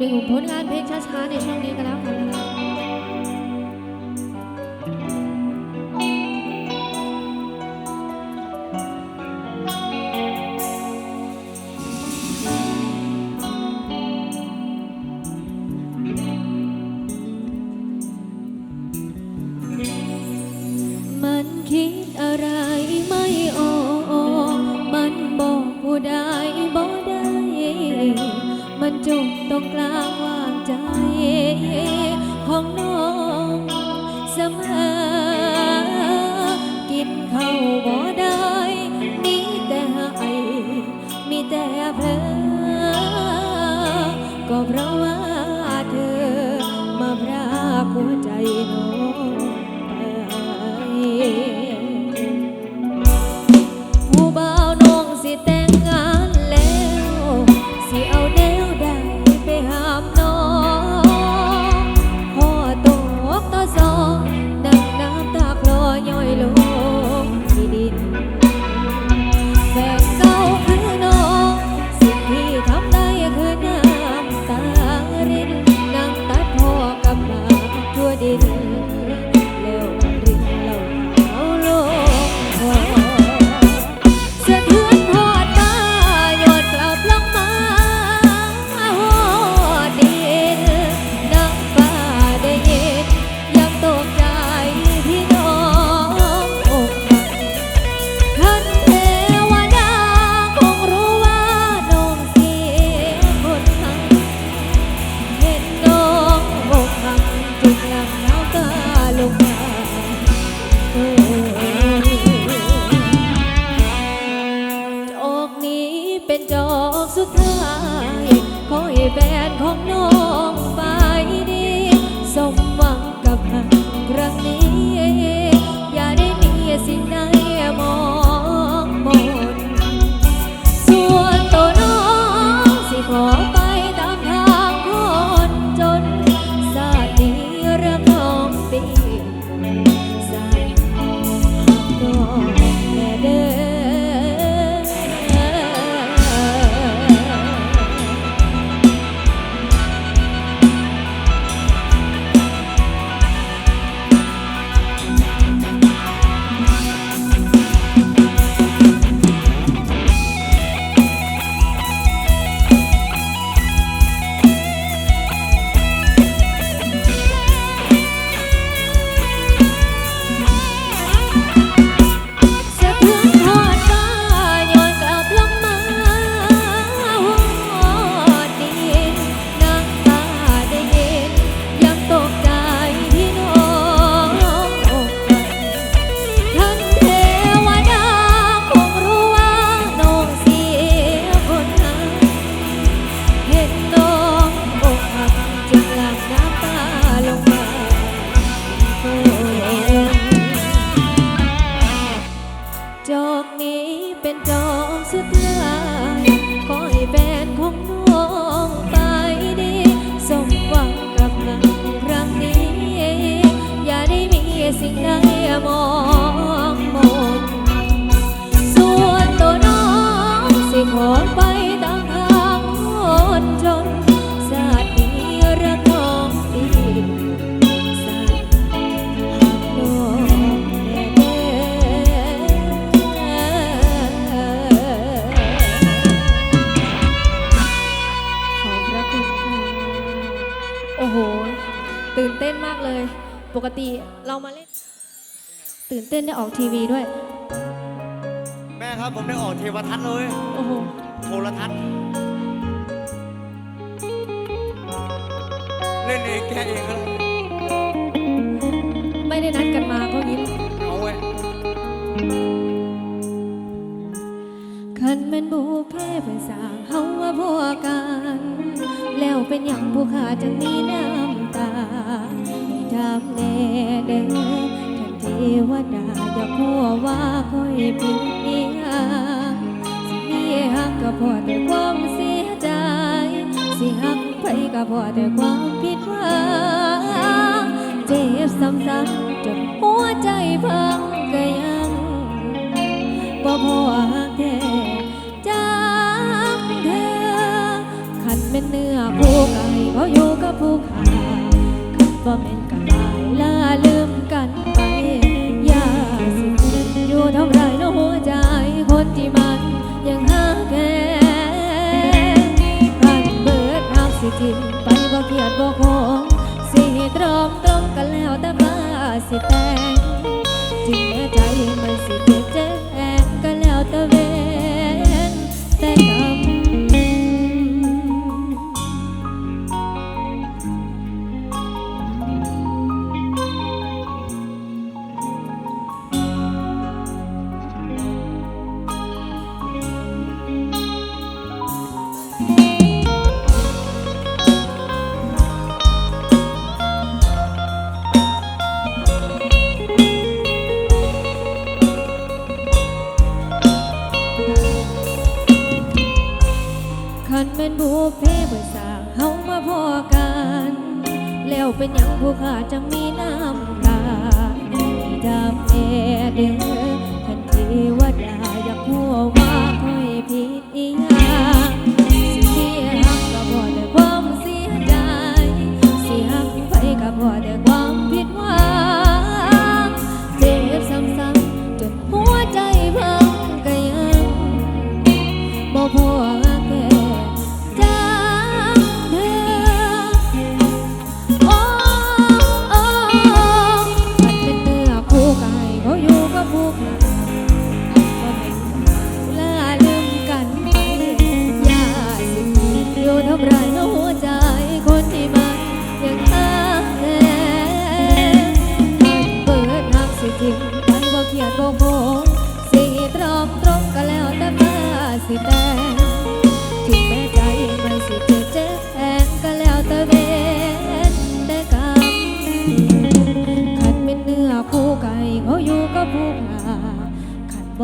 ดูผลงานเพลงช้าๆในช่วงนี้กันแล้วกันนะคะ ก็เพราะว่าเธอมาพรากหัวใจน้อง ทั่ อก ปกติเรามาเล่น ตื่นเต้นได้ออกทีวีด้วย แม่ครับผมได้ออกเทวทัศน์เลยโอ้โห โทรทัศน์เล่นเองแกเองครับไม่ได้นัดกันมาก็ยิ้มเอาไว้คันแมันบุพเพเพิ่นสร้างเฮาว่าพวกัน แล้วเป็นอย่างผู้ขาจังมีน้ำตา ให้ทำแน่เด้อท่านเทวดาอย่าพัวว่าค่อยผิดอีหยังสิมีฮักก็พอแต่ความเสียใจสิฮักไปก็พอแต่ความผิดหวังเจ็บซ้ำๆจนหัวใจพังก็ยังบ่พอหักแท้จากเธอคันเป็นเนื้อคู่ไก่เขาอยู่กับผู้ขากับบ่แม่นกับลา ลืมกันไป อย่าสิคิดอยู่เท่าไรนาะหัวใจ คนที่มันยังหาแค่ผ่านเบิดหักสิทิมไปบ่เครียดบ่คงสิตรอมตรงกันแล้วแต่ฟ้าสิแต่ง เป็นบุพเพเบิดสางเฮามาพอกัน แล้วเป็นหยังผู้ขาจะมีน้ำตาให้ดำเอเด้อทันทีว่าดาอยากหัวว่าคอยผิดอีหยังสิเสียหักก็บ่ได้ความเสียใจสิหักไปก็บ่ได้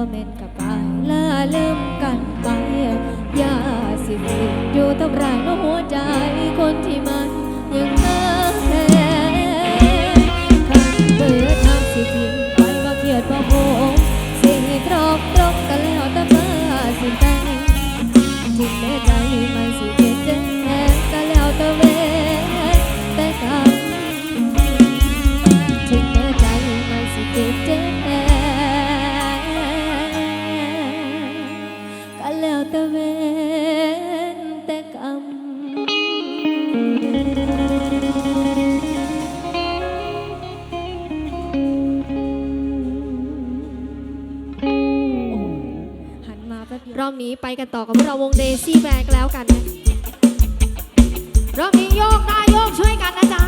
บ่แม่นกับไปลาลืมกันไป อย่าสิฝืนอยู่ทำร้ายนหัวใจคนที่มา รอบนี้ไปกันต่อกับเราวงเดซี่แบกแล้วกันนะรอบนี้โยกได้โยกช่วยกันนะจ๊ะ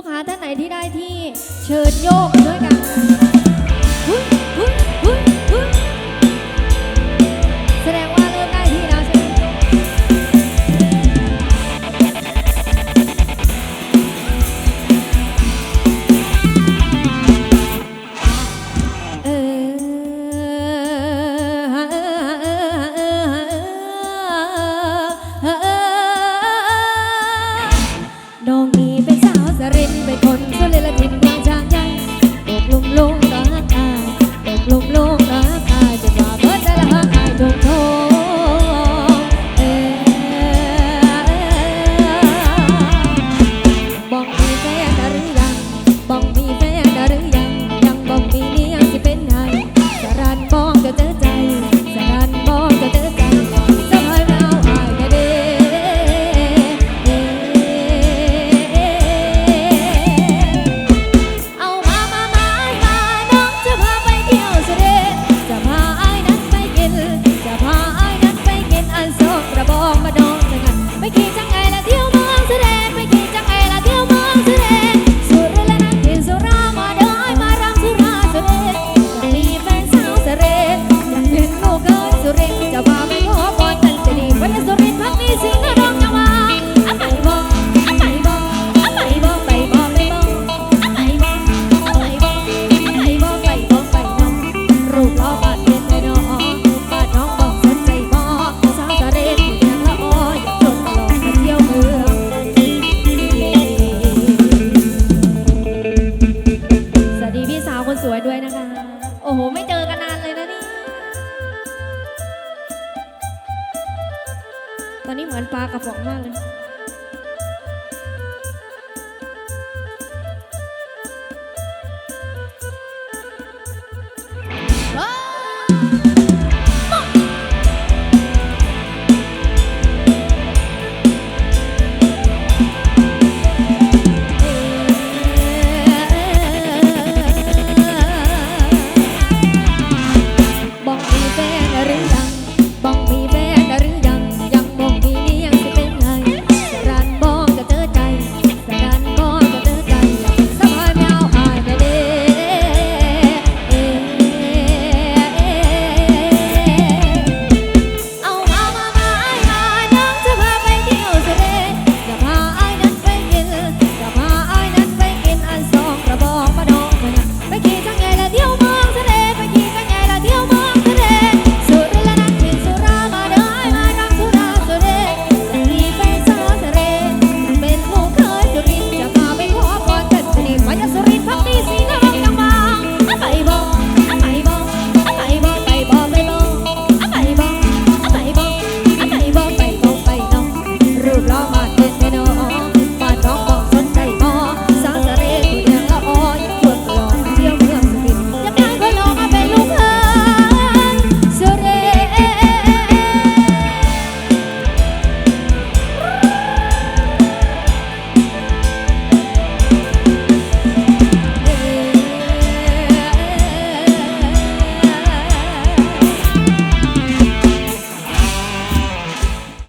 ลูกค้าท่านไหนที่ได้ที่เชิญโยกด้วยกัน